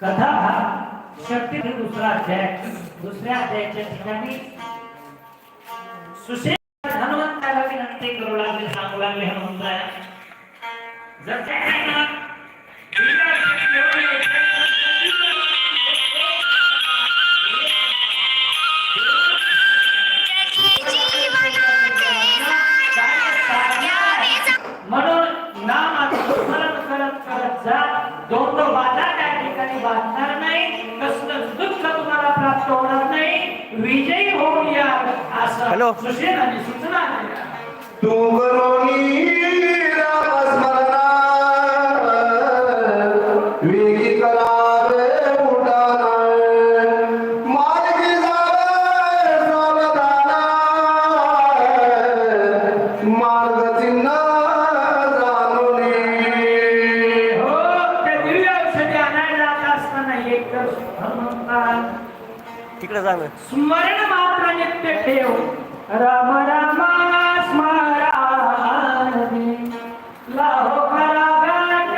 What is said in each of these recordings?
कथा शक्ती दूसरा अध्याय। दुसऱ्या अध्यायाच्या ठिकाणी सुशेष विनंती करू लागले सांगू लागले हनुमंताला जर म्हणून नाम आता तुम्हाला करत करत जा दोन बाधा त्या ठिकाणी बांधणार नाही कसलं दुःख तुम्हाला प्राप्त होणार नाही विजयी होऊन या असं हॅलो. सुशेनाने सूचना. तू करोनी तिकडे जा ना. स्मरण मात्र नित्य ठेव. राम राम स्मरामी लाहो खरा गाठ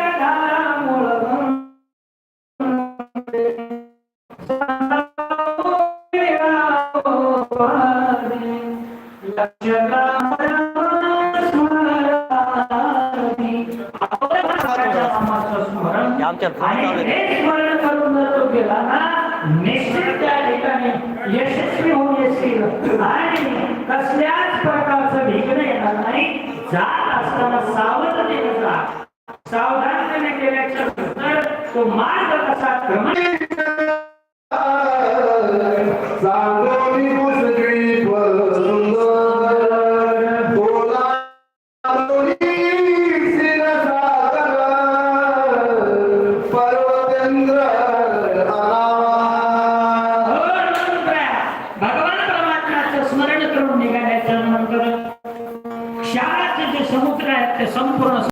स्मरण आमच्या फोन आणि चालू आहे. स्मरण करून जर तो गेला ना निश्चित त्या ठिकाणी यशस्वी होऊन येशील. आणि कसल्याच प्रकारचं विघ्न येणार नाही. जात असताना सावधतेने जा. सावधानतेने गेल्याच्यानंतर तो मार्ग कसा क्रमणे क्षाराचे जे समुद्र आहेत ते संपूर्ण